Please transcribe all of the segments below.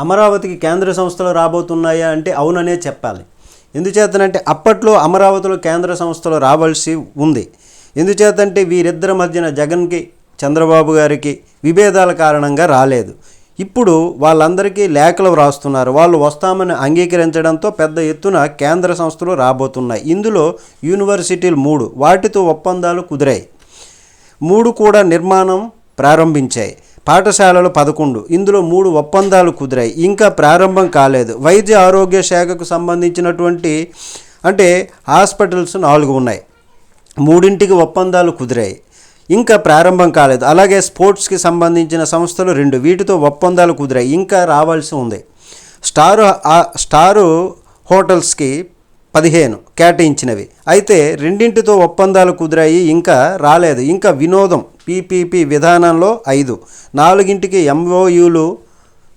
అమరావతికి కేంద్ర సంస్థలు రాబోతున్నాయా అంటే అవుననే చెప్పాలి. ఎందుచేతనంటే అప్పట్లో అమరావతిలో కేంద్ర సంస్థలు రావాల్సి ఉంది. ఎందుచేతంటే వీరిద్దరి మధ్యన జగన్కి చంద్రబాబు గారికి విభేదాల కారణంగా రాలేదు. ఇప్పుడు వాళ్ళందరికీ లేఖలు వ్రాస్తున్నారు. వాళ్ళు వస్తామని అంగీకరించడంతో పెద్ద ఎత్తున కేంద్ర సంస్థలు రాబోతున్నాయి. ఇందులో యూనివర్సిటీలు మూడు వాటితో ఒప్పందాలు కుదిరాయి. మూడు కూడా నిర్మాణం ప్రారంభించాయి. పాఠశాలలు పదకొండు. ఇందులో మూడు ఒప్పందాలు కుదిరాయి. ఇంకా ప్రారంభం కాలేదు. వైద్య ఆరోగ్య శాఖకు సంబంధించినటువంటి అంటే హాస్పిటల్స్ నాలుగు ఉన్నాయి. మూడింటికి ఒప్పందాలు కుదిరాయి. ఇంకా ప్రారంభం కాలేదు. అలాగే స్పోర్ట్స్కి సంబంధించిన సంస్థలు రెండు. వీటితో ఒప్పందాలు కుదిరాయి. ఇంకా రావాల్సి ఉంది. స్టారు స్టారు హోటల్స్కి పదిహేను కేటాయించినవి. అయితే రెండింటితో ఒప్పందాలు కుదిరాయి ఇంకా రాలేదు. ఇంకా వినోదం పీపీపీ విధానంలో ఐదు. నాలుగింటికి ఎంఓయూలు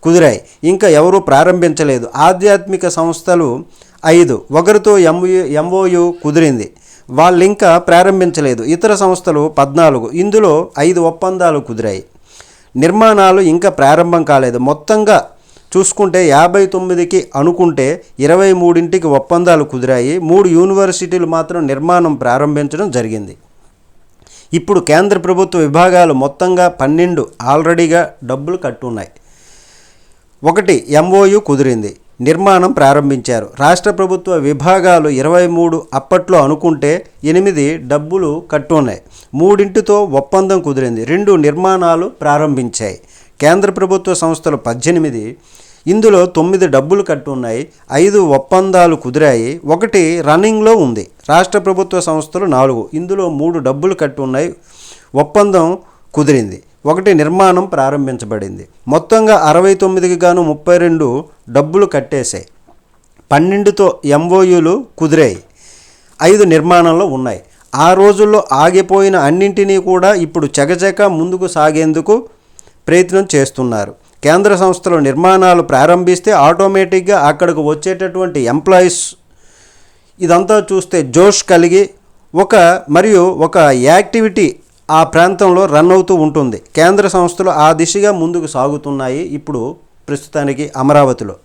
కుదిరాయి. ఇంకా ఎవరూ ప్రారంభించలేదు. ఆధ్యాత్మిక సంస్థలు ఐదు. ఒకరితో ఎంఓయు ఎంఓయు కుదిరింది. వాళ్ళు ఇంకా ప్రారంభించలేదు. ఇతర సంస్థలు పద్నాలుగు. ఇందులో ఐదు ఒప్పందాలు కుదిరాయి. నిర్మాణాలు ఇంకా ప్రారంభం కాలేదు. మొత్తంగా చూసుకుంటే యాభై తొమ్మిదికి అనుకుంటే ఇరవై మూడింటికి ఒప్పందాలు కుదిరాయి. మూడు యూనివర్సిటీలు మాత్రం నిర్మాణం ప్రారంభించడం జరిగింది. ఇప్పుడు కేంద్ర ప్రభుత్వ విభాగాలు మొత్తంగా పన్నెండు ఆల్రెడీగా డబ్బులు కట్టున్నాయి. ఒకటి ఎంఓయు కుదిరింది. నిర్మాణం ప్రారంభించారు. రాష్ట్ర ప్రభుత్వ విభాగాలు ఇరవై మూడు అప్పట్లో అనుకుంటే ఎనిమిది డబ్బులు కట్టున్నాయి. మూడింటితో ఒప్పందం కుదిరింది. రెండు నిర్మాణాలు ప్రారంభించాయి. కేంద్ర ప్రభుత్వ సంస్థలు పద్దెనిమిది ఇందులో తొమ్మిది డబ్బులు కట్టున్నాయి ఐదు ఒప్పందాలు కుదిరాయి ఒకటి రన్నింగ్లో ఉంది. రాష్ట్ర ప్రభుత్వ సంస్థలు నాలుగు ఇందులో మూడు డబ్బులు కట్టున్నాయి ఒప్పందం కుదిరింది. ఒకటి నిర్మాణం ప్రారంభించబడింది. మొత్తంగా అరవై తొమ్మిదికి గాను ముప్పై రెండు డబ్బులు కట్టేశాయి. పన్నెండుతో ఎంఓయూలు కుదిరాయి. ఐదు నిర్మాణంలో ఉన్నాయి. ఆ రోజుల్లో ఆగిపోయిన అన్నింటినీ కూడా ఇప్పుడు చకచక ముందుకు సాగేందుకు ప్రయత్నం చేస్తున్నారు. కేంద్ర సంస్థలు నిర్మాణాలు ప్రారంభిస్తే ఆటోమేటిక్గా అక్కడికి వచ్చేటటువంటి ఎంప్లాయీస్ ఇదంతా చూస్తే జోష్ కలిగి ఒక మరియు ఒక యాక్టివిటీ ఆ ప్రాంతంలో రన్ అవుతూ ఉంటుంది. కేంద్ర సంస్థలు ఆ దిశగా ముందుకు సాగుతున్నాయి. ఇప్పుడు ప్రస్తుతానికి అమరావతిలో.